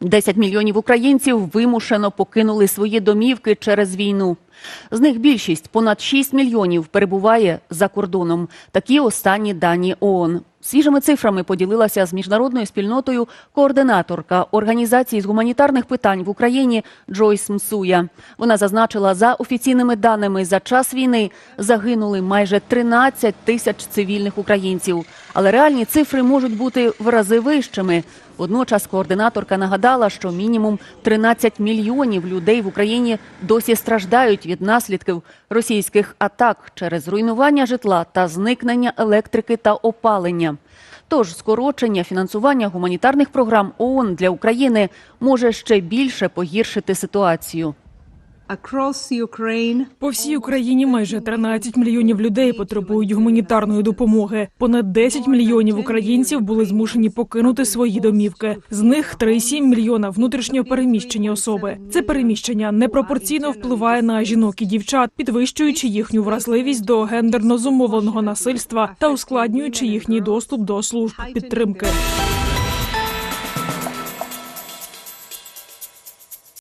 10 мільйонів українців вимушено покинули свої домівки через війну. З них більшість, понад 6 мільйонів, перебуває за кордоном. Такі останні дані ООН. Свіжими цифрами поділилася з міжнародною спільнотою координаторка організації з гуманітарних питань в Україні Джойс Мсуя. Вона зазначила, за офіційними даними за час війни загинули майже 13 тисяч цивільних українців. Але реальні цифри можуть бути в рази вищими. Водночас координаторка нагадала, що мінімум 13 мільйонів людей в Україні досі страждають від наслідків російських атак через руйнування житла та зникнення електрики та опалення. Тож скорочення фінансування гуманітарних програм ООН для України може ще більше погіршити ситуацію. По всій Україні майже 13 мільйонів людей потребують гуманітарної допомоги. Понад 10 мільйонів українців були змушені покинути свої домівки. З них 3,7 мільйона внутрішньо переміщені особи. Це переміщення непропорційно впливає на жінок і дівчат, підвищуючи їхню вразливість до гендерно зумовленого насильства та ускладнюючи їхній доступ до служб підтримки.